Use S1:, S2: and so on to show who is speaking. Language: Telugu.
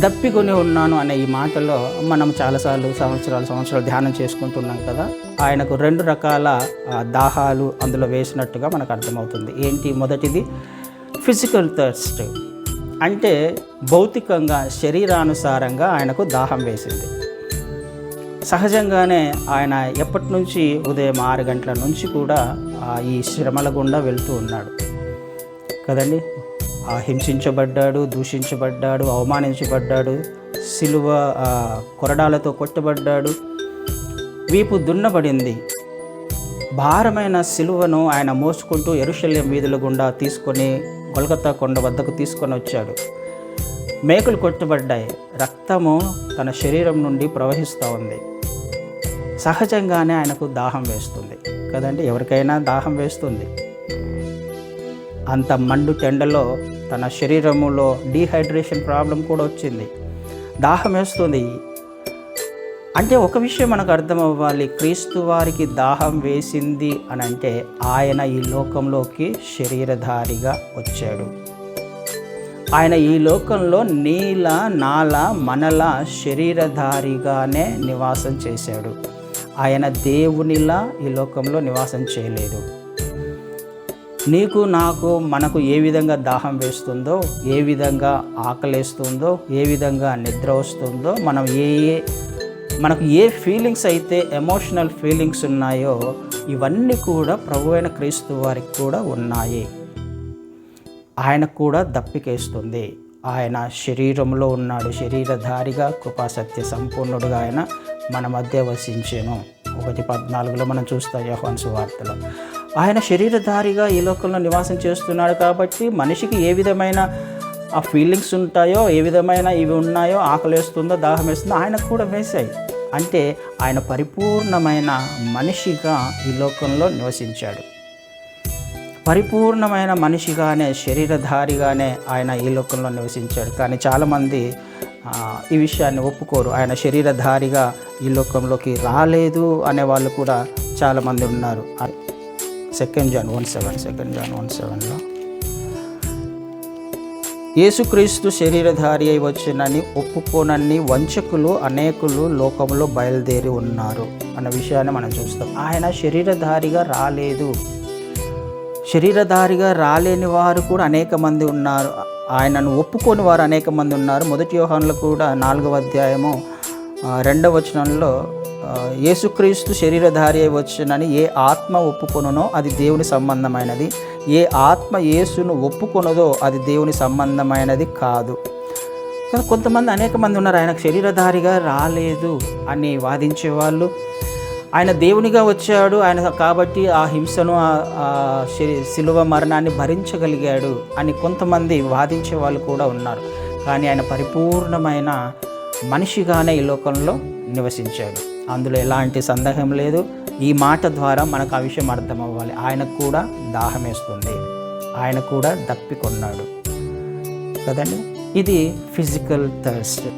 S1: దప్పికొని ఉన్నాను అనే ఈ మాటలో మనం చాలాసార్లు సంవత్సరాలు సంవత్సరాలు ధ్యానం చేసుకుంటున్నాం కదా ఆయనకు రెండు రకాల దాహాలు అందులో వేసినట్టుగా మనకు అర్థమవుతుంది. ఏంటి? మొదటిది ఫిజికల్ థర్స్ట్ అంటే భౌతికంగా శరీరానుసారంగా ఆయనకు దాహం వేసింది. సహజంగానే ఆయన ఎప్పటి నుంచి ఉదయం ఆరు గంటల నుంచి కూడా ఈ శ్రమల గుండా వెళ్తూ ఉన్నాడు. కదండి? హింసించబడ్డాడు దూషించబడ్డాడు అవమానించబడ్డాడు సిలువ కొరడాలతో కొట్టబడ్డాడు వీపు దున్నబడింది. భారమైన సిలువను ఆయన మోసుకుంటూ ఎరుశల్యం వీధుల గుండా తీసుకొని కొల్కత్తా కొండ వద్దకు తీసుకొని వచ్చాడు. మేకులు కొట్టబడ్డాయి. రక్తము తన శరీరం నుండి ప్రవహిస్తూ ఉంది. సహజంగానే ఆయనకు దాహం వేస్తుంది. కదండి? ఎవరికైనా దాహం వేస్తుంది. అంత మండు టెండలో తన శరీరములో డీహైడ్రేషన్ ప్రాబ్లం కూడా వచ్చింది. దాహం వేస్తుంది. అంటే ఒక విషయం మనకు అర్థం అవ్వాలి క్రీస్తు వారికి దాహం వేసింది అని అంటే ఆయన ఈ లోకంలోకి శరీరధారిగా వచ్చాడు. ఆయన ఈ లోకంలో నీల నాల మనల శరీరధారిగానే నివాసం చేశాడు. ఆయన దేవునిలా ఈ లోకంలో నివాసం చేయలేదు. నీకు నాకు మనకు ఏ విధంగా దాహం వేస్తుందో ఏ విధంగా ఆకలేస్తుందో ఏ విధంగా నిద్ర వస్తుందో మనం ఏ ఏ మనకు ఏ ఫీలింగ్స్ అయితే ఎమోషనల్ ఫీలింగ్స్ ఉన్నాయో ఇవన్నీ కూడా ప్రభు అయిన క్రీస్తు వారికి కూడా ఉన్నాయి. ఆయనకు కూడా దప్పికేస్తుంది. ఆయన శరీరంలో ఉన్నాడు. శరీరధారిగా కృపాసత్య సంపూర్ణుడుగా ఆయన మన మధ్య వసించాను. ఒకటి పద్నాలుగులో మనం చూస్తాం యహోన్స్ వార్తలో ఆయన శరీరధారిగా ఈ లోకంలో నివాసం చేస్తున్నాడు కాబట్టి మనిషికి ఏ విధమైన ఆ ఫీలింగ్స్ ఉంటాయో ఏ విధమైన ఇవి ఉన్నాయో ఆకలేస్తుందో దాహం వేస్తుందో ఆయనకు కూడా వేశాయి అంటే ఆయన పరిపూర్ణమైన మనిషిగా ఈ లోకంలో నివసించాడు. పరిపూర్ణమైన మనిషిగానే శరీరధారిగానే ఆయన ఈ లోకంలో నివసించాడు. కానీ చాలామంది ఈ విషయాన్ని ఒప్పుకోరు. ఆయన శరీరధారిగా ఈ లోకంలోకి రాలేదు అనే వాళ్ళు కూడా చాలామంది ఉన్నారు. Second John one seven second John one సెవెన్లో యేసుక్రీస్తు శరీరధారి అయి వచ్చినని ఒప్పుకోనని వంచకులు అనేకులు లోకంలో బయలుదేరి ఉన్నారు అన్న విషయాన్ని మనం చూస్తాం. ఆయన శరీరధారిగా రాలేదు. శరీరధారిగా రాలేని వారు కూడా అనేక మంది ఉన్నారు. ఆయనను ఒప్పుకోని వారు అనేక మంది ఉన్నారు. మొదటి యోహాన్లో కూడా నాలుగవ అధ్యాయము రెండవ వచనంలో యేసుక్రీస్తు శరీరధారి అయి వచ్చునని ఏ ఆత్మ ఒప్పుకొనునో అది దేవుని సంబంధమైనది. ఏ ఆత్మ యేసును ఒప్పుకొనదో అది దేవుని సంబంధమైనది కాదు. కానీ కొంతమంది అనేక మంది ఉన్నారు ఆయనకు శరీరధారిగా రాలేదు అని వాదించే వాళ్ళు ఆయన దేవునిగా వచ్చాడు ఆయన కాబట్టి ఆ హింసను ఆ- శిలువ మరణాన్ని భరించగలిగాడు అని కొంతమంది వాదించే వాళ్ళు కూడా ఉన్నారు. కానీ ఆయన పరిపూర్ణమైన మనిషిగానే ఈ లోకంలో నివసించాడు. అందులో ఎలాంటి సందేహం లేదు. ఈ మాట ద్వారా మనకు ఆ విషయం అర్థం అవ్వాలి ఆయనకు కూడా దాహమేస్తుంది. ఆయన కూడా దప్పికొన్నాడు. కదండి? ఇది ఫిజికల్ థర్స్ట్